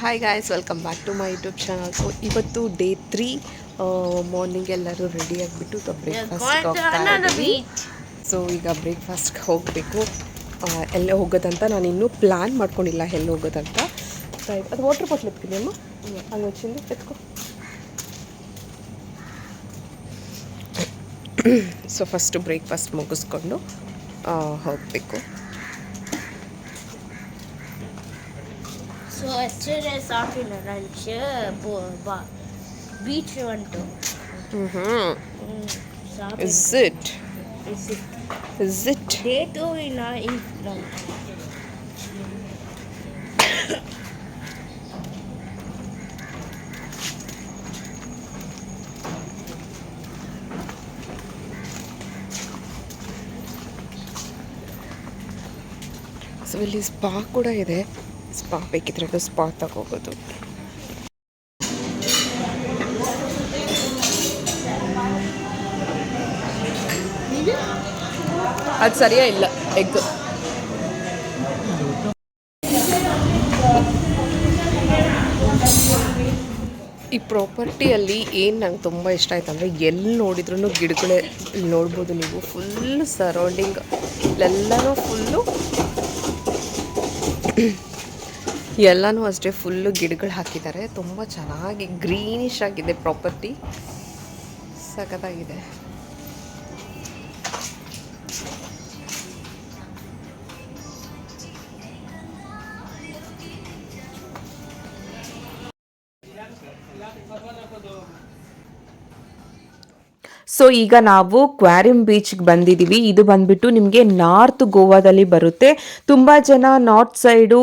Hi guys welcome back to my YouTube channel so ಇವತ್ತು day three morning ಎಲ್ಲರೂ ready ಆಗಿಬಿಟ್ಟು breakfast ಹೋಗ್ತಾ ಇದ್ದೀವಿ. ಸೊ ಈಗ ಬ್ರೇಕ್ಫಾಸ್ಟ್ಗೆ ಹೋಗಬೇಕು. ಎಲ್ಲೇ ಹೋಗೋದಂತ ನಾನು ಇನ್ನೂ ಪ್ಲ್ಯಾನ್ ಮಾಡ್ಕೊಂಡಿಲ್ಲ ಎಲ್ಲಿ ಹೋಗೋದಂತ. ಅದು ವಾಟರ್ ಬಾಟ್ಲ್ ಎತ್ತೀನಿ ಅಮ್ಮ. ಅದು ವಚ್ಚಿಂದ ಎತ್ಕೊ. ಸೊ ಫಸ್ಟು ಬ್ರೇಕ್ಫಾಸ್ಟ್ ಮುಗಿಸ್ಕೊಂಡು ಹೋಗಬೇಕು So yesterday's afternoon lunch, uh, bo- ba- beach went to. ಹ್ಞೂ Mm, shopping. Is it Is it is it day two in our ಇಲ್ಲಿ ಸ್ಪಾ ಕೂಡ ಇದೆ. ಸ್ಪಾ ಬೇಕಿದ್ರೆ ಅದು ಸ್ಪಾ ತಗೋಬೋದು. ಅದು ಸರಿಯೇ ಇಲ್ಲ ಎಗ್ ಈ ಪ್ರಾಪರ್ಟಿಯಲ್ಲಿ ಏನು ನಂಗೆ ತುಂಬ ಇಷ್ಟ ಆಯ್ತು ಅಂದರೆ ಎಲ್ಲಿ ನೋಡಿದ್ರೂ ಗಿಡಗಳೇ ನೋಡ್ಬೋದು ನೀವು. ಫುಲ್ ಸರೌಂಡಿಂಗ್ ಎಲ್ಲನೂ ಫುಲ್ಲು ಎಲ್ಲನೂ ಅಷ್ಟೇ ಫುಲ್ಲು ಗಿಡಗಳು ಹಾಕಿದ್ದಾರೆ. ತುಂಬ ಚೆನ್ನಾಗಿ ಗ್ರೀನಿಶ್ ಆಗಿದೆ ಪ್ರಾಪರ್ಟಿ ಸಖತ್ತಾಗಿದೆ. ಸೊ ಈಗ ನಾವು ಕ್ವಾರಿಮ್ ಬೀಚ್ಗೆ ಬಂದಿದ್ದೀವಿ ಇದು ಬಂದ್ಬಿಟ್ಟು ನಿಮಗೆ ನಾರ್ತ್ ಗೋವಾದಲ್ಲಿ ಬರುತ್ತೆ. ತುಂಬ ಜನ ನಾರ್ತ್ ಸೈಡು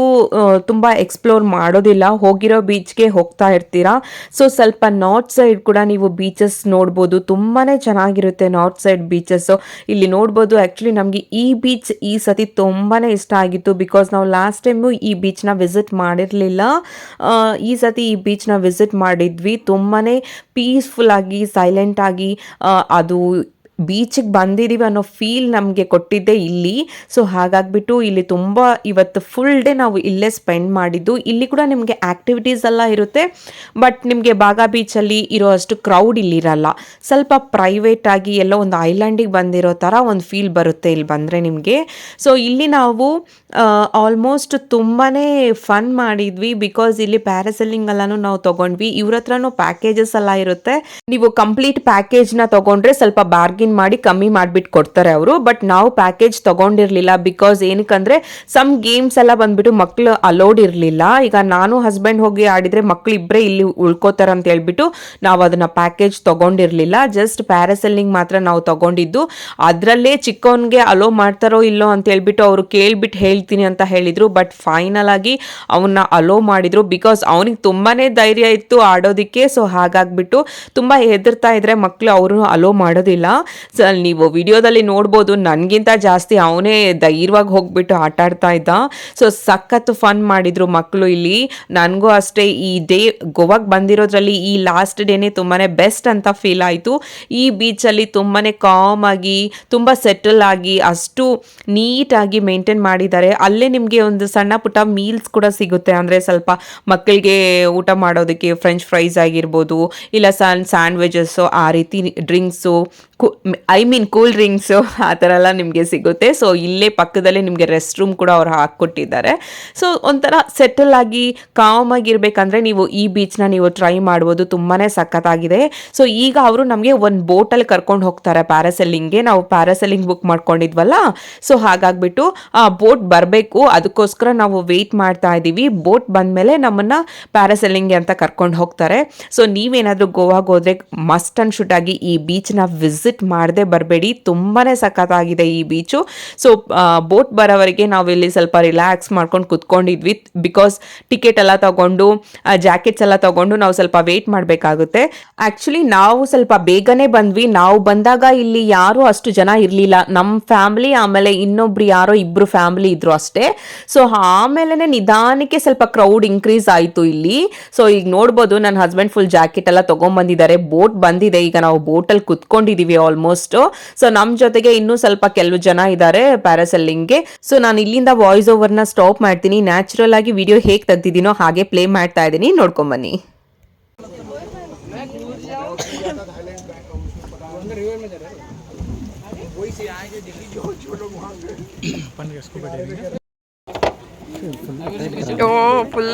ತುಂಬ ಎಕ್ಸ್ಪ್ಲೋರ್ ಮಾಡೋದಿಲ್ಲ. ಹೋಗಿರೋ ಬೀಚ್ಗೆ ಹೋಗ್ತಾ ಇರ್ತೀರಾ. ಸೊ ಸ್ವಲ್ಪ ನಾರ್ತ್ ಸೈಡ್ ಕೂಡ ನೀವು ಬೀಚಸ್ ನೋಡ್ಬೋದು. ತುಂಬಾ ಚೆನ್ನಾಗಿರುತ್ತೆ ನಾರ್ತ್ ಸೈಡ್ ಬೀಚಸ್ಸು ಇಲ್ಲಿ ನೋಡ್ಬೋದು. ಆ್ಯಕ್ಚುಲಿ ನಮಗೆ ಈ ಬೀಚ್ ಈ ಸತಿ ತುಂಬಾ ಇಷ್ಟ ಆಗಿತ್ತು. ಬಿಕಾಸ್ ನಾವು ಲಾಸ್ಟ್ ಟೈಮು ಈ ಬೀಚ್ನ ವಿಸಿಟ್ ಮಾಡಿರಲಿಲ್ಲ. ಈ ಸತಿ ಈ ಬೀಚ್ನ ವಿಸಿಟ್ ಮಾಡಿದ್ವಿ. ತುಂಬಾ ಪೀಸ್ಫುಲ್ ಆಗಿ ಸೈಲೆಂಟ್ ಆಗಿ ಅದು ಬೀಚಿಗೆ ಬಂದಿದ್ದೀವಿ ಅನ್ನೋ ಫೀಲ್ ನಮಗೆ ಕೊಟ್ಟಿದ್ದೆ ಇಲ್ಲಿ. ಸೊ ಹಾಗಾಗ್ಬಿಟ್ಟು ಇಲ್ಲಿ ತುಂಬ ಇವತ್ತು ಫುಲ್ ಡೇ ನಾವು ಇಲ್ಲೇ ಸ್ಪೆಂಡ್ ಮಾಡಿದ್ದು. ಇಲ್ಲಿ ಕೂಡ ನಿಮಗೆ ಆ್ಯಕ್ಟಿವಿಟೀಸ್ ಎಲ್ಲ ಇರುತ್ತೆ. ಬಟ್ ನಿಮಗೆ ಬಾಗಾ ಬೀಚಲ್ಲಿ ಇರೋ ಅಷ್ಟು ಕ್ರೌಡ್ ಇಲ್ಲಿರಲ್ಲ ಸ್ವಲ್ಪ ಪ್ರೈವೇಟ್ ಆಗಿ ಎಲ್ಲೋ ಒಂದು ಐಲ್ಯಾಂಡಿಗೆ ಬಂದಿರೋ ಥರ ಒಂದು ಫೀಲ್ ಬರುತ್ತೆ ಇಲ್ಲಿ ಬಂದರೆ ನಿಮಗೆ. ಸೊ ಇಲ್ಲಿ ನಾವು ಆಲ್ಮೋಸ್ಟ್ ತುಂಬಾ ಫನ್ ಮಾಡಿದ್ವಿ ಬಿಕಾಸ್ ಇಲ್ಲಿ ಪ್ಯಾರಾಸೆಲಿಂಗ್ ಎಲ್ಲಾನು ನಾವು ತೊಗೊಂಡ್ವಿ. ಇವ್ರ ಹತ್ರನೂ ಪ್ಯಾಕೇಜಸ್ ಎಲ್ಲ ಇರುತ್ತೆ. ನೀವು ಕಂಪ್ಲೀಟ್ ಪ್ಯಾಕೇಜ್ನ ತೊಗೊಂಡ್ರೆ ಸ್ವಲ್ಪ ಬಾರ್ಗಿನ್ ಮಾಡಿ ಕಮ್ಮಿ ಮಾಡಿಬಿಟ್ಟು ಕೊಡ್ತಾರೆ ಅವರು. ಬಟ್ ನಾವು ಪ್ಯಾಕೇಜ್ ತಗೊಂಡಿರಲಿಲ್ಲ ಬಿಕಾಸ್ ಏನಕ್ಕಂದ್ರೆ ಸಮ್ ಗೇಮ್ಸ್ ಎಲ್ಲ ಬಂದ್ಬಿಟ್ಟು ಮಕ್ಕಳು ಅಲೋಡ್ ಇರಲಿಲ್ಲ. ಈಗ ನಾನು ಹಸ್ಬೆಂಡ್ ಹೋಗಿ ಆಡಿದ್ರೆ ಮಕ್ಕಳು ಇಬ್ಬರೇ ಇಲ್ಲಿ ಉಳ್ಕೋತಾರೆ ಅಂತ ಹೇಳ್ಬಿಟ್ಟು ನಾವು ಅದನ್ನ ಪ್ಯಾಕೇಜ್ ತಗೊಂಡಿರಲಿಲ್ಲ. ಜಸ್ಟ್ ಪ್ಯಾರಾಸೆಲ್ಲಿಂಗ್ ಮಾತ್ರ ನಾವು ತಗೊಂಡಿದ್ದು. ಅದರಲ್ಲೇ ಚಿಕ್ಕವನಿಗೆ ಅಲೋ ಮಾಡ್ತಾರೋ ಇಲ್ಲೋ ಅಂತ ಹೇಳ್ಬಿಟ್ಟು ಅವರು ಕೇಳ್ಬಿಟ್ಟು ಹೇಳ್ತೀನಿ ಅಂತ ಹೇಳಿದ್ರು. ಬಟ್ ಫೈನಲ್ ಆಗಿ ಅವನ್ನ ಅಲೋ ಮಾಡಿದ್ರು ಬಿಕಾಸ್ ಅವನಿಗೆ ತುಂಬಾನೇ ಧೈರ್ಯ ಇತ್ತು ಆಡೋದಕ್ಕೆ. ಸೊ ಹಾಗಾಗ್ಬಿಟ್ಟು ತುಂಬ ಹೆದರ್ತಾ ಇದ್ರೆ ಮಕ್ಕಳು ಅವರು ಅಲೋ ಮಾಡೋದಿಲ್ಲ. ಸೊ ನೀವು ವಿಡಿಯೋದಲ್ಲಿ ನೋಡ್ಬೋದು, ನನಗಿಂತ ಜಾಸ್ತಿ ಅವನೇ ಧೈರ್ಯವಾಗಿ ಹೋಗ್ಬಿಟ್ಟು ಆಟ ಆಡ್ತಾ ಇದ್ದ. ಸೊ ಸಖತ್ತು ಫನ್ ಮಾಡಿದ್ರು ಮಕ್ಕಳು ಇಲ್ಲಿ. ನನಗೂ ಅಷ್ಟೇ ಈ ಡೇ ಗೋವಾಗೆ ಬಂದಿರೋದ್ರಲ್ಲಿ ಈ ಲಾಸ್ಟ್ ಡೇನೇ ತುಂಬಾ ಬೆಸ್ಟ್ ಅಂತ ಫೀಲ್ ಆಯಿತು. ಈ ಬೀಚಲ್ಲಿ ತುಂಬಾ ಕಾಮ್ ಆಗಿ, ತುಂಬ ಸೆಟಲ್ ಆಗಿ, ಅಷ್ಟು ನೀಟಾಗಿ ಮೇಂಟೈನ್ ಮಾಡಿದ್ದಾರೆ. ಅಲ್ಲೇ ನಿಮಗೆ ಒಂದು ಸಣ್ಣ ಪುಟ್ಟ ಮೀಲ್ಸ್ ಕೂಡ ಸಿಗುತ್ತೆ. ಅಂದರೆ ಸ್ವಲ್ಪ ಮಕ್ಕಳಿಗೆ ಊಟ ಮಾಡೋದಕ್ಕೆ ಫ್ರೆಂಚ್ ಫ್ರೈಸ್ ಆಗಿರ್ಬೋದು, ಇಲ್ಲ ಸಣ್ಣ ಸ್ಯಾಂಡ್ವಿಚಸ್ಸು ಆ ರೀತಿ drinks I mean cool drinks ಆ ಥರ ಎಲ್ಲ ನಿಮಗೆ ಸಿಗುತ್ತೆ. ಸೊ ಇಲ್ಲೇ ಪಕ್ಕದಲ್ಲೇ ನಿಮಗೆ ರೆಸ್ಟ್ ರೂಮ್ ಕೂಡ ಅವ್ರು ಹಾಕ್ಕೊಟ್ಟಿದ್ದಾರೆ. ಸೊ ಒಂಥರ ಸೆಟಲ್ ಆಗಿ ಕಾಮ್ ಆಗಿರ್ಬೇಕಂದ್ರೆ ನೀವು ಈ ಬೀಚ್ನ ನೀವು ಟ್ರೈ ಮಾಡ್ಬೋದು. ತುಂಬಾ ಸಖತ್ತಾಗಿದೆ. ಸೊ ಈಗ ಅವರು ನಮಗೆ ಒಂದು ಬೋಟಲ್ಲಿ ಕರ್ಕೊಂಡು ಹೋಗ್ತಾರೆ ಪ್ಯಾರಾಸೆಲ್ಲಿಂಗ್ಗೆ ನಾವು ಪ್ಯಾರಾಸೆಲ್ಲಿಂಗ್ ಬುಕ್ ಮಾಡ್ಕೊಂಡಿದ್ವಲ್ಲ? ಸೊ ಹಾಗಾಗ್ಬಿಟ್ಟು, ಆ ಬೋಟ್ ಬರಬೇಕು. ಅದಕ್ಕೋಸ್ಕರ ನಾವು ವೆಯ್ಟ್ ಮಾಡ್ತಾ ಇದ್ದೀವಿ. ಬೋಟ್ ಬಂದಮೇಲೆ ನಮ್ಮನ್ನು ಪ್ಯಾರಾಸೆಲ್ಲಿಂಗ್ಗೆ ಅಂತ ಕರ್ಕೊಂಡು ಹೋಗ್ತಾರೆ. ಸೊ ನೀವೇನಾದರೂ ಗೋವಾಗೆ ಹೋದರೆ ಮಸ್ಟ್ ಅಂಡ್ ಶುಡ್ ಆಗಿ ಈ ಬೀಚ್ನ ವಿಸಿಟ್ ಮಾಡದೆ ಬರಬೇಡಿ. ತುಂಬಾ ಸಖತ್ತಾಗಿದೆ ಈ ಬೀಚು. ಸೊ ಬೋಟ್ ಬರೋವರೆಗೆ ನಾವು ಇಲ್ಲಿ ಸ್ವಲ್ಪ ರಿಲ್ಯಾಕ್ಸ್ ಮಾಡ್ಕೊಂಡು ಕುತ್ಕೊಂಡಿದ್ವಿ ಬಿಕಾಸ್ ಟಿಕೆಟ್ ಎಲ್ಲ ತಗೊಂಡು ಜಾಕೆಟ್ಸ್ ಎಲ್ಲ ತಗೊಂಡು ನಾವು ಸ್ವಲ್ಪ ವೇಟ್ ಮಾಡಬೇಕಾಗುತ್ತೆ. ಆ್ಯಕ್ಚುಲಿ ನಾವು ಸ್ವಲ್ಪ ಬೇಗನೆ ಬಂದ್ವಿ. ನಾವು ಬಂದಾಗ ಇಲ್ಲಿ ಯಾರು ಅಷ್ಟು ಜನ ಇರಲಿಲ್ಲ. ನಮ್ಮ ಫ್ಯಾಮಿಲಿ ಆಮೇಲೆ ಇನ್ನೊಬ್ರು ಯಾರೋ ಇಬ್ರು ಫ್ಯಾಮಿಲಿ ಇದ್ರು ಅಷ್ಟೇ. ಸೊ ಆಮೇಲೆ ನಿಧಾನಕ್ಕೆ ಸ್ವಲ್ಪ ಕ್ರೌಡ್ ಇನ್ಕ್ರೀಸ್ ಆಯಿತು ಇಲ್ಲಿ. ಸೊ ಈಗ ನೋಡ್ಬೋದು, ನನ್ನ ಹಸ್ಬೆಂಡ್ ಫುಲ್ ಜಾಕೆಟ್ ಎಲ್ಲ ತೊಗೊಂಬಂದಿದ್ದಾರೆ. ಬೋಟ್ ಬಂದಿದೆ. ಈಗ ನಾವು ಬೋಟಲ್ಲಿ ಕುತ್ಕೊಂಡಿದ್ದೀವಿ ಆಲ್ಮೋಸ್ಟ್ ಆಲ್ಮೋಸ್ಟ್ ಸೊ ನಮ್ಮ ಜೊತೆಗೆ ಇನ್ನೂ ಸ್ವಲ್ಪ ಕೆಲವು ಜನ ಇದ್ದಾರೆ ಪ್ಯಾರಾಸೆಲ್ಲಿಂಗ್ಗೆ ಸೊ ನಾನು ಇಲ್ಲಿಂದ ವಾಯ್ಸ್ ಓವರ್ನ ಸ್ಟಾಪ್ ಮಾಡ್ತೀನಿ. ನ್ಯಾಚುರಲ್ ಆಗಿ ವಿಡಿಯೋ ಹೇಗೆ ತೆಗ್ದಿದ್ದೀನೋ ಹಾಗೆ ಪ್ಲೇ ಮಾಡ್ತಾ ಇದ್ದೀನಿ. ನೋಡ್ಕೊಂಬನ್ನಿ ಓ full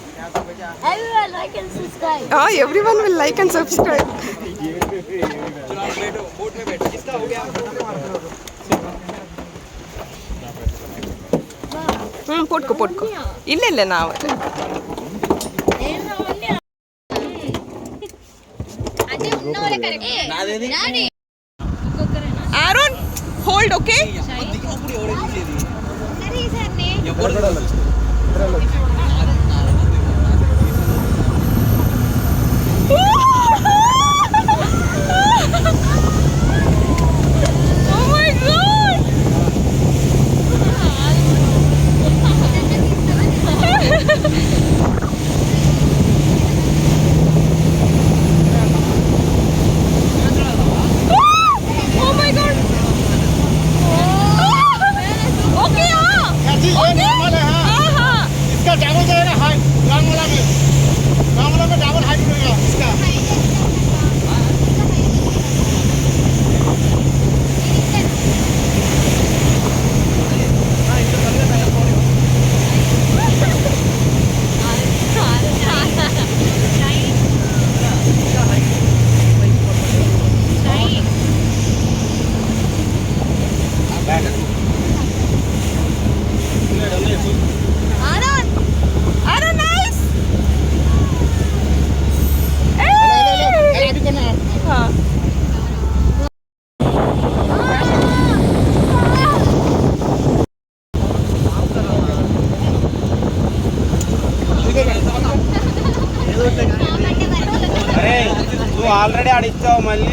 Everyone like and subscribe. Ah, everyone will like and subscribe. ಹ್ಮ್ ಪುಟ್ಕೊ ಪುಟ್ಕೊ ಇಲ್ಲ ಇಲ್ಲ ನಾವು ಆರೋನ್ ಹೋಲ್ಡ್ ಓಕೆ ఆడిచ్చావు మళ్ళీ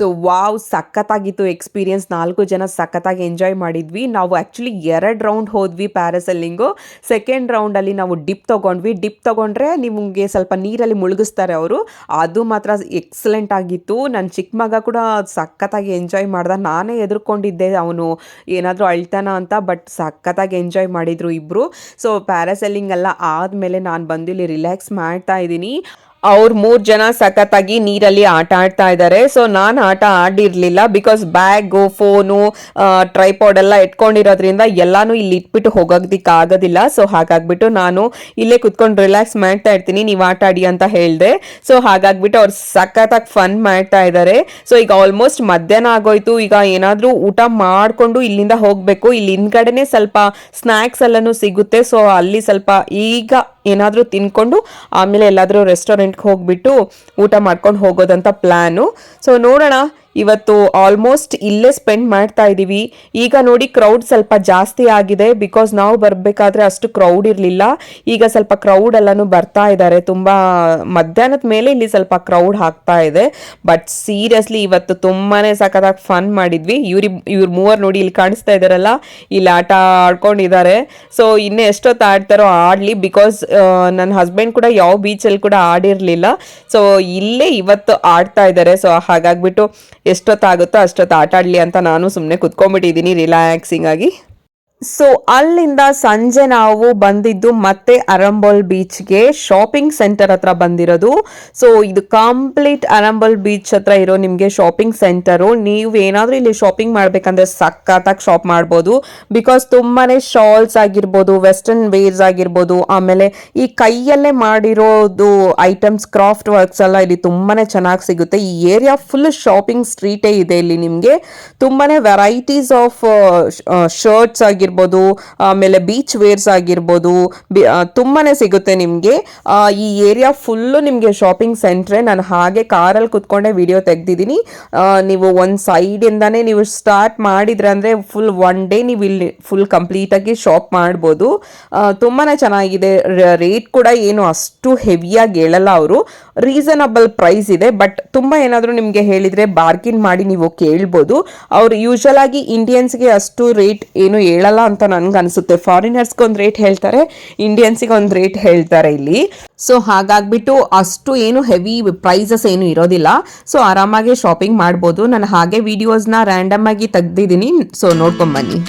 ಸೊ ವಾವ್, ಸಖತ್ತಾಗಿತ್ತು ಎಕ್ಸ್ಪೀರಿಯನ್ಸ್. ನಾಲ್ಕು ಜನ ಸಖತ್ತಾಗಿ ಎಂಜಾಯ್ ಮಾಡಿದ್ವಿ. ನಾವು ಆ್ಯಕ್ಚುಲಿ ಎರಡು ರೌಂಡ್ ಹೋದ್ವಿ ಪ್ಯಾರಸಲ್ಲಿಂಗು ಸೆಕೆಂಡ್ ರೌಂಡಲ್ಲಿ ನಾವು ಡಿಪ್ ತೊಗೊಂಡ್ವಿ. ಡಿಪ್ ತೊಗೊಂಡ್ರೆ ನಿಮಗೆ ಸ್ವಲ್ಪ ನೀರಲ್ಲಿ ಮುಳುಗಿಸ್ತಾರೆ ಅವರು. ಅದು ಮಾತ್ರ ಎಕ್ಸಲೆಂಟ್ ಆಗಿತ್ತು. ನನ್ನ ಚಿಕ್ಕ ಮಗ ಕೂಡ ಸಖತ್ತಾಗಿ ಎಂಜಾಯ್ ಮಾಡ್ದ. ನಾನೇ ಎದುರ್ಕೊಂಡಿದ್ದೆ ಅವನು. ಏನಾದರೂ ಅಳ್ತಾನ ಅಂತ, ಬಟ್ ಸಖತ್ತಾಗಿ ಎಂಜಾಯ್ ಮಾಡಿದರು ಇಬ್ಬರು ಸೊ ಪ್ಯಾರಾಸೆಲ್ಲಿಂಗ್ ಎಲ್ಲ ಆದಮೇಲೆ ನಾನು ಬಂದು ಇಲ್ಲಿ ರಿಲ್ಯಾಕ್ಸ್ ಮಾಡ್ತಾ ಇದ್ದೀನಿ. ಅವ್ರು ಮೂರ್ ಜನ ಸಖತ್ತಾಗಿ ನೀರಲ್ಲಿ ಆಟ ಆಡ್ತಾ ಇದ್ದಾರೆ ಸೊ ನಾನು ಆಟ ಆಡಿರ್ಲಿಲ್ಲ ಬಿಕಾಸ್ ಬ್ಯಾಗು ಫೋನು ಟ್ರೈಪಾಡ್ ಎಲ್ಲ ಇಟ್ಕೊಂಡಿರೋದ್ರಿಂದ ಎಲ್ಲಾನು ಇಲ್ಲಿ ಇಟ್ಬಿಟ್ಟು ಹೋಗೋದಕ್ಕೆ ಆಗೋದಿಲ್ಲ ಸೊ ಹಾಗಾಗ್ಬಿಟ್ಟು ನಾನು ಇಲ್ಲೇ ಕುತ್ಕೊಂಡು ರಿಲ್ಯಾಕ್ಸ್ ಮಾಡ್ತಾ ಇರ್ತೀನಿ. ನೀವು ಆಟ ಆಡಿ ಅಂತ ಹೇಳಿದೆ. ಸೊ ಹಾಗಾಗ್ಬಿಟ್ಟು ಅವ್ರು ಸಖತ್ತಾಗಿ ಫನ್ ಮಾಡ್ತಾ ಇದ್ದಾರೆ ಸೊ ಈಗ ಆಲ್ಮೋಸ್ಟ್ ಮಧ್ಯಾಹ್ನ ಆಗೋಯ್ತು. ಈಗ ಏನಾದರೂ ಊಟ ಮಾಡಿಕೊಂಡು ಇಲ್ಲಿಂದ ಹೋಗಬೇಕು. ಇಲ್ಲಿ ಹಿಂದ್ಗಡೆನೆ ಸ್ವಲ್ಪ ಸ್ನ್ಯಾಕ್ಸ್ ಎಲ್ಲನೂ ಸಿಗುತ್ತೆ. ಸೊ ಅಲ್ಲಿ ಸ್ವಲ್ಪ ಈಗ ಏನಾದರೂ ತಿನ್ಕೊಂಡು ಆಮೇಲೆ ಎಲ್ಲಾದರೂ ರೆಸ್ಟೋರೆಂಟ್ಗೆ ಹೋಗಿಬಿಟ್ಟು ಊಟ ಮಾಡ್ಕೊಂಡು ಹೋಗೋದಂತ ಪ್ಲ್ಯಾನು ಸೊ ನೋಡೋಣ ಇವತ್ತು ಆಲ್ಮೋಸ್ಟ್ ಇಲ್ಲೇ ಸ್ಪೆಂಡ್ ಮಾಡ್ತಾ ಇದ್ದೀವಿ ಈಗ ನೋಡಿ ಕ್ರೌಡ್ ಸ್ವಲ್ಪ ಜಾಸ್ತಿ ಆಗಿದೆ. ಬಿಕಾಸ್ ನಾವು ಬರಬೇಕಾದ್ರೆ ಅಷ್ಟು ಕ್ರೌಡ್ ಇರಲಿಲ್ಲ. ಈಗ ಸ್ವಲ್ಪ ಕ್ರೌಡ್ ಎಲ್ಲನೂ ಬರ್ತಾ ಇದ್ದಾರೆ ತುಂಬ ಮಧ್ಯಾಹ್ನದ ಮೇಲೆ ಇಲ್ಲಿ ಸ್ವಲ್ಪ ಕ್ರೌಡ್ ಹಾಕ್ತಾ ಇದೆ. ಬಟ್ ಸೀರಿಯಸ್ಲಿ ಇವತ್ತು ತುಂಬಾ ಸಖತ್ತಾಗಿ ಫನ್ ಮಾಡಿದ್ವಿ. ಇವ್ರಿ, ಇವ್ರು ಮೂವರು ನೋಡಿ ಇಲ್ಲಿ ಕಾಣಿಸ್ತಾ ಇದ್ದಾರಲ್ಲ ಇಲ್ಲಿ ಆಟ ಆಡ್ಕೊಂಡಿದ್ದಾರೆ ಸೊ ಇನ್ನೂ ಎಷ್ಟೊತ್ತು ಆಡ್ತಾರೋ ಆಡಲಿ. ಬಿಕಾಸ್ ನನ್ನ ಹಸ್ಬೆಂಡ್ ಕೂಡ ಯಾವ ಬೀಚಲ್ಲಿ ಕೂಡ ಆಡಿರಲಿಲ್ಲ. ಸೊ ಇಲ್ಲೇ ಇವತ್ತು ಆಡ್ತಾ ಇದ್ದಾರೆ ಸೊ ಹಾಗಾಗ್ಬಿಟ್ಟು ಎಷ್ಟೊತ್ತಾಗುತ್ತೋ ಅಷ್ಟೊತ್ತು ಆಟಾಡಲಿ ಅಂತ ನಾನು ಸುಮ್ಮನೆ ಕುತ್ಕೊಂಡ್ಬಿಟ್ಟಿದ್ದೀನಿ ರಿಲ್ಯಾಕ್ಸಿಂಗ್ ಆಗಿ. ಸೊ ಅಲ್ಲಿಂದ ಸಂಜೆ ನಾವು ಬಂದಿದ್ದು ಮತ್ತೆ ಅರಂಬೋಲ್ ಬೀಚ್ಗೆ ಶಾಪಿಂಗ್ ಸೆಂಟರ್ ಹತ್ರ ಬಂದಿರೋದು. ಸೊ ಇದು ಕಂಪ್ಲೀಟ್ ಅರಂಬೋಲ್ ಬೀಚ್ ಹತ್ರ ಇರೋ ನಿಮಗೆ ಶಾಪಿಂಗ್ ಸೆಂಟರು ನೀವು ಏನಾದರೂ ಇಲ್ಲಿ ಶಾಪಿಂಗ್ ಮಾಡಬೇಕಂದ್ರೆ ಸಖತ್ತಾಗಿ ಶಾಪ್ ಮಾಡ್ಬೋದು. ಬಿಕಾಸ್ ತುಂಬಾನೇ ಶಾಲ್ಸ್ ಆಗಿರ್ಬೋದು ವೆಸ್ಟರ್ನ್ ವೇರ್ಸ್ ಆಗಿರ್ಬೋದು, ಆಮೇಲೆ ಈ ಕೈಯಲ್ಲೇ ಮಾಡಿರೋದು ಐಟಮ್ಸ್ ಕ್ರಾಫ್ಟ್ ವರ್ಕ್ಸ್ ಎಲ್ಲ ಇಲ್ಲಿ ತುಂಬಾನೇ ಚೆನ್ನಾಗಿ ಸಿಗುತ್ತೆ. ಈ ಏರಿಯಾ ಫುಲ್ ಶಾಪಿಂಗ್ ಸ್ಟ್ರೀಟೇ ಇದೆ ಇಲ್ಲಿ ನಿಮಗೆ. ತುಂಬಾನೇ ವೆರೈಟೀಸ್ ಆಫ್ ಶರ್ಟ್ಸ್ ಆಗಿರ್ಬೋದು ಆಮೇಲೆ ಬೀಚ್ ವೇರ್ಸ್ ಆಗಿರ್ಬೋದು ತುಂಬಾ ಸಿಗುತ್ತೆ ನಿಮಗೆ. ಈ ಏರಿಯಾ ಫುಲ್ಲು ನಿಮಗೆ ಶಾಪಿಂಗ್ ಸೆಂಟ್ರೆ ನಾನು ಹಾಗೆ ಕಾರಲ್ಲಿ ಕುತ್ಕೊಂಡೆ ವಿಡಿಯೋ ತೆಗ್ದಿದ್ದೀನಿ. ನೀವು ಒಂದು ಸೈಡಿಂದಾನೇ ನೀವು ಸ್ಟಾರ್ಟ್ ಮಾಡಿದ್ರೆ ಅಂದರೆ ಫುಲ್ ಒನ್ ಡೇ ನೀವು ಇಲ್ಲಿ ಫುಲ್ ಕಂಪ್ಲೀಟಾಗಿ ಶಾಪ್ ಮಾಡ್ಬೋದು. ತುಂಬಾ ಚೆನ್ನಾಗಿದೆ. ರೇಟ್ ಕೂಡ ಏನು ಅಷ್ಟು ಹೆವಿಯಾಗಿ ಹೇಳಲ್ಲ ಅವರು. ರೀಸನಬಲ್ ಪ್ರೈಸ್ ಇದೆ ಬಟ್ ತುಂಬ ಏನಾದರೂ ನಿಮಗೆ ಹೇಳಿದರೆ ಬಾರ್ಗಿನ್ ಮಾಡಿ ನೀವು ಕೇಳ್ಬೋದು. ಅವರು ಯೂಶಲ್ ಆಗಿ ಇಂಡಿಯನ್ಸ್ಗೆ ಅಷ್ಟು ರೇಟ್ ಏನು ಹೇಳಲ್ಲ ಅಂತ ನನ್ಗೆ ಅನಿಸುತ್ತೆ ಫಾರಿನರ್ಸ್ಗೆ ಒಂದು ರೇಟ್ ಹೇಳ್ತಾರೆ ಇಂಡಿಯನ್ಸಿಗೆ ಒಂದು ರೇಟ್ ಹೇಳ್ತಾರೆ ಇಲ್ಲಿ. ಸೊ ಹಾಗಾಗ್ಬಿಟ್ಟು ಅಷ್ಟು ಏನು ಹೆವಿ ಪ್ರೈಸಸ್ ಏನು ಇರೋದಿಲ್ಲ. ಸೊ ಆರಾಮಾಗಿ ಶಾಪಿಂಗ್ ಮಾಡ್ಬೋದು. ನಾನು ಹಾಗೆ ವಿಡಿಯೋಸ್ನ ರ್ಯಾಂಡಮ್ ಆಗಿ ತೆಗ್ದಿದ್ದೀನಿ. ಸೊ ನೋಡ್ಕೊಂಬನ್ನಿ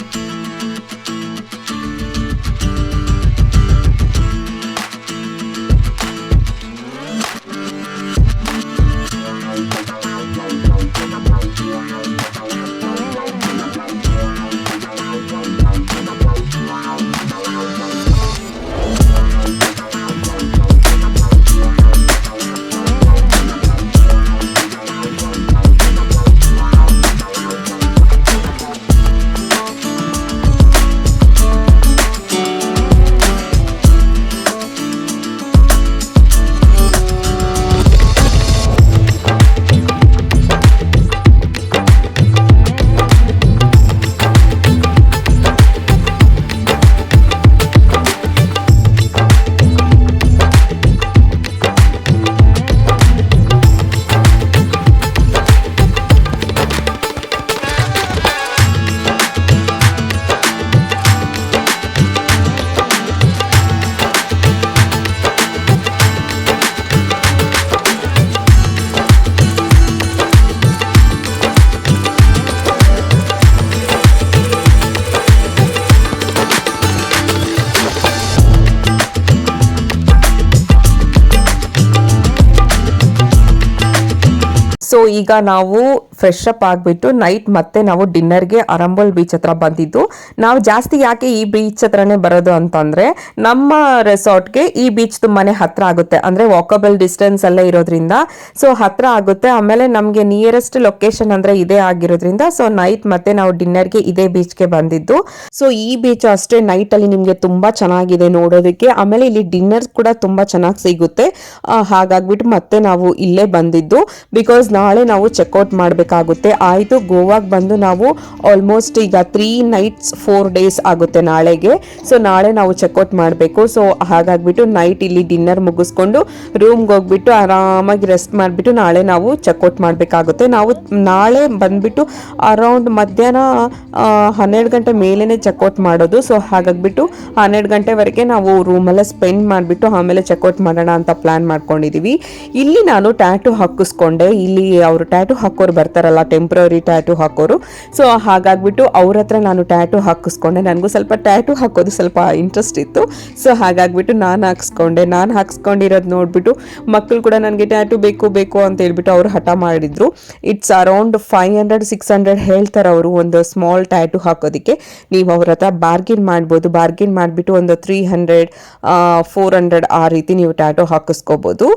ಈಗ ನಾವು ಫ್ರೆಶ್ ಅಪ್ ಆಗಿಬಿಟ್ಟು ನೈಟ್ ಮತ್ತೆ ನಾವು ಡಿನ್ನರ್ಗೆ ಅರಂಬೋಲ್ ಬೀಚ್ ಹತ್ರ ಬಂದಿದ್ದು. ನಾವು ಜಾಸ್ತಿ ಯಾಕೆ ಈ ಬೀಚ್ ಹತ್ರನೇ ಬರೋದು ಅಂತಂದ್ರೆ, ನಮ್ಮ ರೆಸಾರ್ಟ್ಗೆ ಈ ಬೀಚ್ ತುಂಬಾನೇ ಹತ್ರ ಆಗುತ್ತೆ. ಅಂದ್ರೆ ವಾಕಬಲ್ ಡಿಸ್ಟೆನ್ಸ್ ಎಲ್ಲ ಇರೋದ್ರಿಂದ. ಸೊ ಹತ್ರ ಆಗುತ್ತೆ. ಆಮೇಲೆ ನಮಗೆ ನಿಯರೆಸ್ಟ್ ಲೊಕೇಶನ್ ಅಂದ್ರೆ ಇದೇ ಆಗಿರೋದ್ರಿಂದ. ಸೊ ನೈಟ್ ಮತ್ತೆ ನಾವು ಡಿನ್ನರ್ಗೆ ಇದೇ ಬೀಚ್ಗೆ ಬಂದಿದ್ದು. ಸೊ ಈ ಬೀಚ್ ಅಷ್ಟೇ ನೈಟ್ ಅಲ್ಲಿ ನಿಮಗೆ ತುಂಬಾ ಚೆನ್ನಾಗಿದೆ ನೋಡೋದಕ್ಕೆ. ಆಮೇಲೆ ಇಲ್ಲಿ ಡಿನ್ನರ್ ಕೂಡ ತುಂಬಾ ಚೆನ್ನಾಗಿ ಸಿಗುತ್ತೆ. ಹಾಗಾಗ್ಬಿಟ್ಟು ಮತ್ತೆ ನಾವು ಇಲ್ಲೇ ಬಂದಿದ್ದು. ಬಿಕಾಸ್ ನಾಳೆ ನಾವು ಚೆಕ್ಔಟ್ ಮಾಡಬೇಕಾಗುತ್ತೆ. ಆಯಿತು, ಗೋವಾಗೆ ಬಂದು ನಾವು ಆಲ್ಮೋಸ್ಟ್ ಈಗ ತ್ರೀ ನೈಟ್ಸ್ ಫೋರ್ ಡೇಸ್ ಆಗುತ್ತೆ ನಾಳೆಗೆ. ಸೊ ನಾಳೆ ನಾವು ಚೆಕ್ಔಟ್ ಮಾಡಬೇಕು. ಸೊ ಹಾಗಾಗ್ಬಿಟ್ಟು ನೈಟ್ ಇಲ್ಲಿ ಡಿನ್ನರ್ ಮುಗಿಸ್ಕೊಂಡು ರೂಮ್ಗೆ ಹೋಗ್ಬಿಟ್ಟು ಆರಾಮಾಗಿ ರೆಸ್ಟ್ ಮಾಡಿಬಿಟ್ಟು ನಾಳೆ ನಾವು ಚೆಕ್ಔಟ್ ಮಾಡಬೇಕಾಗುತ್ತೆ. ನಾವು ನಾಳೆ ಬಂದ್ಬಿಟ್ಟು ಅರೌಂಡ್ ಮಧ್ಯಾಹ್ನ ಹನ್ನೆರಡು ಗಂಟೆ ಮೇಲೇ ಚೆಕ್ಔಟ್ ಮಾಡೋದು. ಸೊ ಹಾಗಾಗ್ಬಿಟ್ಟು ಹನ್ನೆರಡು ಗಂಟೆವರೆಗೆ ನಾವು ರೂಮಲ್ಲೇ ಸ್ಪೆಂಡ್ ಮಾಡಿಬಿಟ್ಟು ಆಮೇಲೆ ಚೆಕ್ಔಟ್ ಮಾಡೋಣ ಅಂತ ಪ್ಲ್ಯಾನ್ ಮಾಡ್ಕೊಂಡಿದ್ದೀವಿ ಇಲ್ಲಿ ನಾನು ಟ್ಯಾಟು ಹಾಕಿಸ್ಕೊಂಡೆ. ಇಲ್ಲಿ ಅವರು ಟ್ಯಾಟು ಹಾಕೋರು ಬರ್ತಾರಲ್ಲ ಟೆಂಪ್ರರಿ ಟ್ಯಾಟು ಹಾಕೋರು. ಸೊ ಹಾಗಾಗ್ಬಿಟ್ಟು ಅವ್ರ ಹತ್ರ ನಾನು ಟ್ಯಾಟು ಹಾಕಿಸ್ಕೊಂಡೆ. ನನಗೂ ಸ್ವಲ್ಪ ಟ್ಯಾಟು ಹಾಕೋದು ಸ್ವಲ್ಪ ಇಂಟ್ರೆಸ್ಟ್ ಇತ್ತು. ಸೊ ಹಾಗಾಗ್ಬಿಟ್ಟು ನಾನು ಹಾಕ್ಸ್ಕೊಂಡೆ. ನಾನು ಹಾಕ್ಸ್ಕೊಂಡಿರೋದು ನೋಡಿಬಿಟ್ಟು ಮಕ್ಕಳು ಕೂಡ ನನಗೆ ಟ್ಯಾಟು ಬೇಕು ಬೇಕು ಅಂತ ಹೇಳ್ಬಿಟ್ಟು ಅವರು ಹಠ ಮಾಡಿದ್ರು. It's around five hundred six hundred ಹೇಳ್ತಾರೆ ಅವರು ಒಂದು ಸ್ಮಾಲ್ ಟ್ಯಾಟು ಹಾಕೋದಕ್ಕೆ. ನೀವು ಅವ್ರ ಹತ್ರ ಬಾರ್ಗಿನ್ ಮಾಡ್ಬೋದು. ಬಾರ್ಗಿನ್ ಮಾಡಿಬಿಟ್ಟು ಒಂದು ತ್ರೀ ಹಂಡ್ರೆಡ್ ಫೋರ್ ಹಂಡ್ರೆಡ್ ಆ ರೀತಿ ನೀವು ಟ್ಯಾಟು ಹಾಕಿಸ್ಕೋಬೋದು.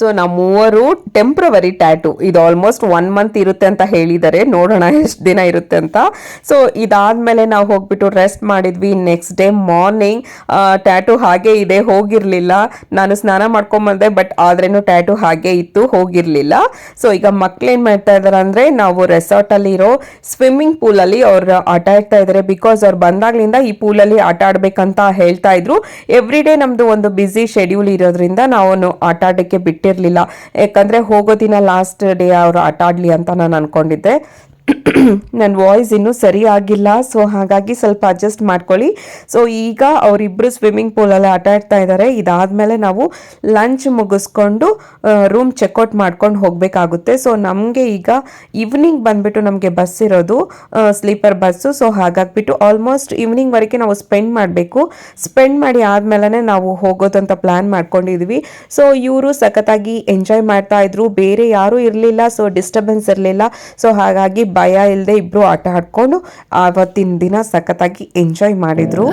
ಸೊ ನಾವು ಮೂವರು ಟೆಂಪ್ರವರಿ ಟ್ಯಾಟು ಇದು ಆಲ್ಮೋಸ್ಟ್ ಒನ್ ಮಂತ್ ಇರುತ್ತೆ ಅಂತ ಹೇಳಿದ್ದಾರೆ ನೋಡೋಣ ಎಷ್ಟು ದಿನ ಇರುತ್ತೆ ಅಂತ. ಸೊ ಇದಾದ್ಮೇಲೆ ನಾವು ಹೋಗ್ಬಿಟ್ಟು ರೆಸ್ಟ್ ಮಾಡಿದ್ವಿ. ನೆಕ್ಸ್ಟ್ ಡೇ ಮಾರ್ನಿಂಗ್ ಟ್ಯಾಟು ಹಾಗೆ ಇದೆ, ಹೋಗಿರ್ಲಿಲ್ಲ. ನಾನು ಸ್ನಾನ ಮಾಡ್ಕೊಂಬಂದೆ ಬಟ್ ಆದ್ರೇನು ಟ್ಯಾಟು ಹಾಗೆ ಇತ್ತು, ಹೋಗಿರ್ಲಿಲ್ಲ. ಸೊ ಈಗ ಮಕ್ಳೇನ್ ಮಾಡ್ತಾ ಇದ್ದಾರೆ ಅಂದ್ರೆ, ನಾವು ರೆಸಾರ್ಟ್ ಇರೋ ಸ್ವಿಮ್ಮಿಂಗ್ ಪೂಲಲ್ಲಿ ಅವ್ರು ಆಟ ಆಡ್ತಾ ಇದ್ದಾರೆ ಬಿಕಾಸ್ ಅವ್ರು ಬಂದಾಗ್ಲಿಂದ ಈ ಪೂಲಲ್ಲಿ ಆಟ ಆಡ್ಬೇಕಂತ ಹೇಳ್ತಾ ಇದ್ರು. ಎವ್ರಿ ಡೇ ನಮ್ಮದು ಒಂದು ಬ್ಯುಸಿ ಶೆಡ್ಯೂಲ್ ಇರೋದ್ರಿಂದ ನಾವು ಆಟ ಆಡಕ್ಕೆ ಬಿಟ್ಟಿರ್ಲಿಲ್ಲ ಯಾಕಂದ್ರೆ ಹೋಗೋ ದಿನ ಲಾಸ್ಟ್ ಡೇ ಅವ್ರು ಆಟ ಆಡಲಿ ಅಂತ ನಾನು ಅನ್ಕೊಂಡಿದ್ದೆ. ನನ್ನ ವಾಯ್ಸ್ ಇನ್ನೂ ಸರಿ ಆಗಿಲ್ಲ ಸೊ ಹಾಗಾಗಿ ಸ್ವಲ್ಪ ಅಡ್ಜಸ್ಟ್ ಮಾಡ್ಕೊಳ್ಳಿ. ಸೊ ಈಗ ಅವರಿಬ್ಬರು ಸ್ವಿಮ್ಮಿಂಗ್ ಪೂಲಲ್ಲಿ ಆಟ ಆಡ್ತಾ ಇದ್ದಾರೆ ಇದಾದಮೇಲೆ ನಾವು ಲಂಚ್ ಮುಗಿಸ್ಕೊಂಡು ರೂಮ್ ಚೆಕ್ಔಟ್ ಮಾಡ್ಕೊಂಡು ಹೋಗಬೇಕಾಗುತ್ತೆ. ಸೊ ನಮಗೆ ಈಗ ಈವ್ನಿಂಗ್ ಬಂದುಬಿಟ್ಟು ನಮಗೆ ಬಸ್ ಇರೋದು ಸ್ಲೀಪರ್ ಬಸ್ಸು ಸೊ ಹಾಗಾಗ್ಬಿಟ್ಟು ಆಲ್ಮೋಸ್ಟ್ ಈವ್ನಿಂಗ್ವರೆಗೆ ನಾವು ಸ್ಪೆಂಡ್ ಮಾಡಬೇಕು. ಸ್ಪೆಂಡ್ ಮಾಡಿ ಆದಮೇಲೆ ನಾವು ಹೋಗೋದಂತ ಪ್ಲ್ಯಾನ್ ಮಾಡ್ಕೊಂಡಿದ್ವಿ. ಸೊ ಇವರು ಸಖತ್ತಾಗಿ ಎಂಜಾಯ್ ಮಾಡ್ತಾ ಇದ್ರು. ಬೇರೆ ಯಾರೂ ಇರಲಿಲ್ಲ ಸೊ ಡಿಸ್ಟರ್ಬೆನ್ಸ್ ಇರಲಿಲ್ಲ. ಸೊ ಹಾಗಾಗಿ ಭಯ ಇಲ್ಲದೆ ಇಬ್ರು ಆಟ ಆಡ್ಕೊಂಡು ಆವತ್ತಿನ ದಿನ ಸಖತ್ತಾಗಿ ಎಂಜಾಯ್ ಮಾಡಿದ್ರು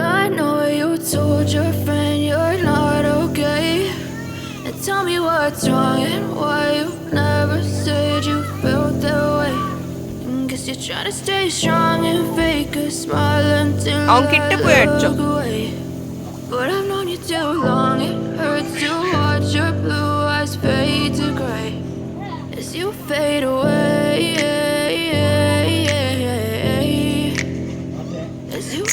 ಅವ್ನ್ ಕಿಟ್ಟ ಪುಯಚ್ಚು But I've known you too long, it hurts to watch your blue eyes fade to gray as you fade away.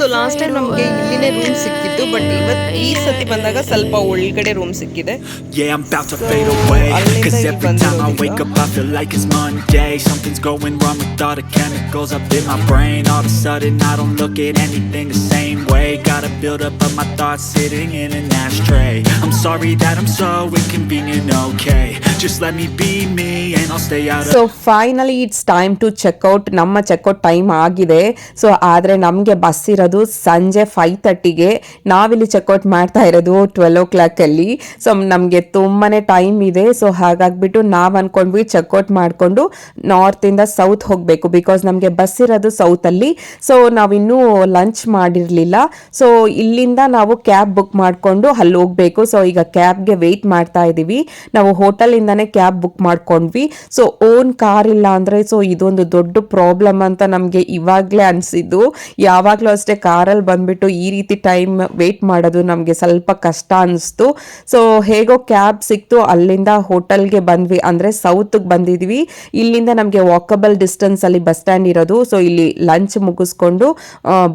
So last time ನಮಗೆ ಇಲ್ಲಿನೇ ರೂಮ್. ಸಿಕ್ಕಿತ್ತು ಬಟ್ ಇವತ್ತು ಈ ಸತಿ ಬಂದಾಗ ಸ್ವಲ್ಪ ಒಳಗಡೆ ರೂಮ್ ಸಿಕ್ಕಿದೆ Yeah, I'm about to fade away. Cause every time I wake up, I feel like it's Monday. Something's going wrong with all the chemicals up in my brain. All of a sudden, I don't look at anything the same way. Gotta build up of my thoughts sitting in an ashtray. I'm sorry that I'm so inconvenient, okay? Just let me be me and I'll stay out of so finally it's time to checkout ನಮ್ಮ checkout time ಆಗಿದೆ. So ಆದರೆ ನಮಗೆ bus ಇರೋದು ಸಂಜೆ five ತರ್ಟಿಗೆ ನಾವಿಲ್ಲಿ checkout ಮಾಡ್ತಾ ಇರೋದು ಟ್ವೆಲ್ ಓ ಕ್ಲಾಕಲ್ಲಿ ಸೊ ನಮಗೆ ತುಂಬಾ ಟೈಮ್ ಇದೆ. ಸೊ ಹಾಗಾಗ್ಬಿಟ್ಟು ನಾವು ಅಂದ್ಕೊಂಡ್ವಿ ಚೆಕ್ಔಟ್ ಮಾಡಿಕೊಂಡು ನಾರ್ತಿಂದ ಸೌತ್ ಹೋಗಬೇಕು. ಬಿಕಾಸ್ ನಮಗೆ ಬಸ್ ಇರೋದು ಸೌತಲ್ಲಿ ಸೊ ನಾವಿನ್ನೂ ಲಂಚ್ ಮಾಡಿರಲಿಲ್ಲ. ಸೊ ಇಲ್ಲಿಂದ ನಾವು ಕ್ಯಾಬ್ ಬುಕ್ ಮಾಡಿಕೊಂಡು ಅಲ್ಲಿ ಹೋಗಬೇಕು. ಸೊ ಈಗ ಕ್ಯಾಬ್ಗೆ ವೆಯ್ಟ್ ಮಾಡ್ತಾ ಇದ್ದೀವಿ ನಾವು ಹೋಟೆಲಿಂದನೇ ಕ್ಯಾಬ್ ಬುಕ್ ಮಾಡ್ಕೊಂಡ್ವಿ. ಸೊ ಓನ್ ಕಾರ್ ಇಲ್ಲ ಅಂದರೆ ಸೊ ಇದೊಂದು ದೊಡ್ಡ ಪ್ರಾಬ್ಲಮ್ ಅಂತ ನಮಗೆ ಇವಾಗಲೇ ಅನಿಸಿದ್ದು. ಯಾವಾಗಲೂ ಅಷ್ಟೇ ಕಾರಲ್ಲಿ ಬಂದ್ಬಿಟ್ಟು ಈ ರೀತಿ ಟೈಮ್ ವೆಯ್ಟ್ ಮಾಡೋದು ನಮಗೆ ಸ್ವಲ್ಪ ಕಷ್ಟ ಅನಿಸ್ತು. ಸೊ ಹೇಗೋ ಕ್ಯಾಬ್ ಸಿಕ್ತು. ಅಲ್ಲಿಂದ ಹೋಟೆಲ್ಗೆ ಬಂದ್ವಿ ಅಂದರೆ ಸೌತ್ಗೆ ಬಂದಿದ್ವಿ. ಇಲ್ಲಿಂದ ನಮಗೆ ವಾಕಬಲ್ ಡಿಸ್ಟೆನ್ಸಲ್ಲಿ ಬಸ್ ಸ್ಟ್ಯಾಂಡ್ ಇರೋದು. ಸೊ ಇಲ್ಲಿ ಲಂಚ್ ಮುಗಿಸ್ಕೊಂಡು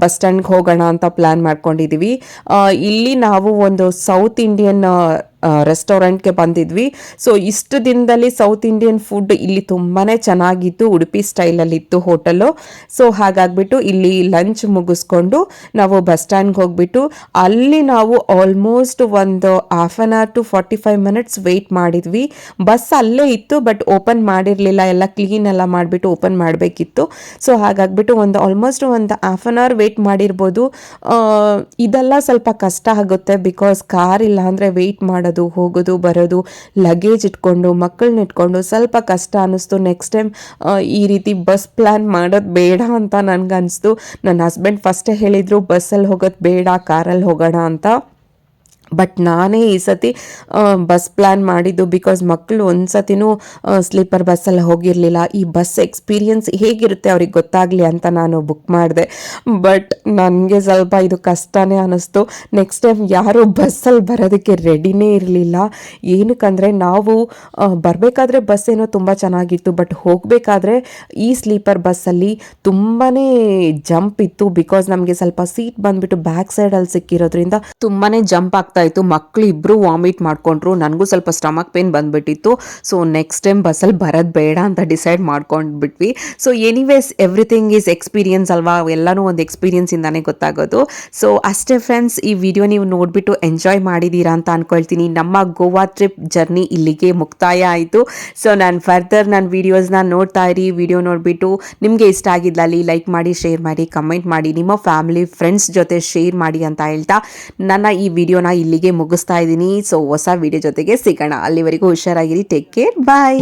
ಬಸ್ ಸ್ಟ್ಯಾಂಡ್ಗೆ ಹೋಗೋಣ ಅಂತ ಪ್ಲ್ಯಾನ್ ಮಾಡ್ಕೊಂಡಿದ್ದೀವಿ ಇಲ್ಲಿ ನಾವು ಒಂದು ಸೌತ್ ಇಂಡಿಯನ್ ರೆಸ್ಟೋರೆಂಟ್ಗೆ ಬಂದಿದ್ವಿ. ಸೊ ಇಷ್ಟು ದಿನದಲ್ಲಿ ಸೌತ್ ಇಂಡಿಯನ್ ಫುಡ್ ಇಲ್ಲಿ ತುಂಬಾ ಚೆನ್ನಾಗಿತ್ತು, ಉಡುಪಿ ಸ್ಟೈಲಲ್ಲಿತ್ತು ಹೋಟೆಲು ಸೊ ಹಾಗಾಗ್ಬಿಟ್ಟು ಇಲ್ಲಿ ಲಂಚ್ ಮುಗಿಸ್ಕೊಂಡು ನಾವು ಬಸ್ ಸ್ಟ್ಯಾಂಡ್ಗೆ ಹೋಗ್ಬಿಟ್ಟು ಅಲ್ಲಿ ನಾವು ಆಲ್ಮೋಸ್ಟ್ ಒಂದು half an hour to forty five minutes wait ಮಾಡಿದ್ವಿ. ಬಸ್ ಅಲ್ಲೇ ಇತ್ತು ಬಟ್ ಓಪನ್ ಮಾಡಿರಲಿಲ್ಲ. ಎಲ್ಲ ಕ್ಲೀನ್ ಎಲ್ಲ ಮಾಡಿಬಿಟ್ಟು ಓಪನ್ ಮಾಡಬೇಕಿತ್ತು. ಸೊ ಹಾಗಾಗ್ಬಿಟ್ಟು ಒಂದು ಆಲ್ಮೋಸ್ಟ್ ಒಂದು ಹಾಫ್ ಆನ್ ಅವರ್ ವೆಯ್ಟ್ ಮಾಡಿರ್ಬೋದು. ಇದೆಲ್ಲ ಸ್ವಲ್ಪ ಕಷ್ಟ ಆಗುತ್ತೆ ಬಿಕಾಸ್ ಕಾರ್ ಇಲ್ಲ ಅಂದರೆ ವೆಯ್ಟ್ ಮಾಡೋದು ಹೋಗೋದು, ಬರೋದು ಲಗೇಜ್ ಇಟ್ಕೊಂಡು ಮಕ್ಕಳನ್ನ ಇಟ್ಕೊಂಡು ಸ್ವಲ್ಪ ಕಷ್ಟ ಅನ್ನಿಸ್ತು. ನೆಕ್ಸ್ಟ್ ಟೈಮ್ ಈ ರೀತಿ ಬಸ್ ಪ್ಲ್ಯಾನ್ ಮಾಡೋದು ಬೇಡ ಅಂತ ನನಗನ್ನಿಸ್ತು ನನ್ನ ಹಸ್ಬೆಂಡ್ ಫಸ್ಟೇ ಹೇಳಿದರು, ಬಸ್ಸಲ್ಲಿ ಹೋಗೋದು ಬೇಡ ಕಾರಲ್ಲಿ ಹೋಗೋಣ ಅಂತ. ಬಟ್ ನಾನೇ ಈ ಸತಿ ಬಸ್ ಪ್ಲ್ಯಾನ್ ಮಾಡಿದ್ದು ಬಿಕಾಸ್ ಮಕ್ಕಳು ಒಂದು ಸತಿನೂ ಸ್ಲೀಪರ್ ಬಸ್ಸಲ್ಲಿ ಹೋಗಿರಲಿಲ್ಲ. ಈ ಬಸ್ ಎಕ್ಸ್ಪೀರಿಯನ್ಸ್ ಹೇಗಿರುತ್ತೆ ಅವ್ರಿಗೆ ಗೊತ್ತಾಗಲಿ ಅಂತ ನಾನು ಬುಕ್ ಮಾಡಿದೆ. ಬಟ್ ನನಗೆ ಸ್ವಲ್ಪ ಇದು ಕಷ್ಟನೇ ಅನ್ನಿಸ್ತು ನೆಕ್ಸ್ಟ್ ಟೈಮ್ ಯಾರೂ ಬಸ್ಸಲ್ಲಿ ಬರೋದಕ್ಕೆ ರೆಡಿನೇ ಇರಲಿಲ್ಲ. ಏನಕ್ಕಂದರೆ ನಾವು ಬರಬೇಕಾದ್ರೆ ಬಸ್ ಏನೋ ತುಂಬ ಚೆನ್ನಾಗಿತ್ತು. ಬಟ್ ಹೋಗಬೇಕಾದ್ರೆ ಈ ಸ್ಲೀಪರ್ ಬಸ್ಸಲ್ಲಿ ತುಂಬಾ ಜಂಪ್ ಇತ್ತು ಬಿಕಾಸ್ ನಮಗೆ ಸ್ವಲ್ಪ ಸೀಟ್ ಬಂದುಬಿಟ್ಟು ಬ್ಯಾಕ್ ಸೈಡಲ್ಲಿ ಸಿಕ್ಕಿರೋದ್ರಿಂದ ತುಂಬಾ ಜಂಪ್ ಆಗ್ತಾ ಇತ್ತು ಮಕ್ಕಳು ಇಬ್ಬರು ವಾಮಿಟ್ ಮಾಡ್ಕೊಂಡ್ರು. ನನಗೂ ಸ್ವಲ್ಪ ಸ್ಟಮಕ್ ಪೇನ್ ಬಂದ್ಬಿಟ್ಟಿತ್ತು. ಸೊ ನೆಕ್ಸ್ಟ್ ಟೈಮ್ ಬಸ್ಸಲ್ಲಿ ಬರೋದು ಬೇಡ ಅಂತ decide ಮಾಡ್ಕೊಂಡ್ಬಿಟ್ವಿ. So anyways everything is experience ಅಲ್ವಾ? ಎಲ್ಲನೂ ಒಂದು ಎಕ್ಸ್ಪೀರಿಯನ್ಸಿಂದಾನೇ ಗೊತ್ತಾಗೋದು. ಸೊ ಅಷ್ಟೇ ಫ್ರೆಂಡ್ಸ್ ಈ ವಿಡಿಯೋ ನೀವು ನೋಡಿಬಿಟ್ಟು ಎಂಜಾಯ್ ಮಾಡಿದ್ದೀರಾ ಅಂತ ಅಂದ್ಕೊಳ್ತೀನಿ ನಮ್ಮ ಗೋವಾ ಟ್ರಿಪ್ ಜರ್ನಿ ಇಲ್ಲಿಗೆ ಮುಕ್ತಾಯ ಆಯಿತು. ಸೊ ನಾನು ಫರ್ದರ್ ನನ್ನ ವೀಡಿಯೋಸ್ನ ನೋಡ್ತಾ ಇರಿ. ವಿಡಿಯೋ ನೋಡಿಬಿಟ್ಟು ನಿಮಗೆ ಇಷ್ಟ ಆಗಿದ್ದಲ್ಲಿ ಲೈಕ್ ಮಾಡಿ ಶೇರ್ ಮಾಡಿ ಕಮೆಂಟ್ ಮಾಡಿ, ನಿಮ್ಮ ಫ್ಯಾಮಿಲಿ ಫ್ರೆಂಡ್ಸ್ ಜೊತೆ ಶೇರ್ ಮಾಡಿ ಅಂತ ಹೇಳ್ತಾ ನನ್ನ ಈ ವಿಡಿಯೋನ ಇಲ್ಲಿಗೆ ಮುಗಿಸ್ತಾ ಇದ್ದೀನಿ. ಸೊ ಹೊಸ ವಿಡಿಯೋ ಜೊತೆಗೆ ಸಿಗೋಣ. ಅಲ್ಲಿವರೆಗೂ ಹುಷಾರಾಗಿರಿ. Take care bye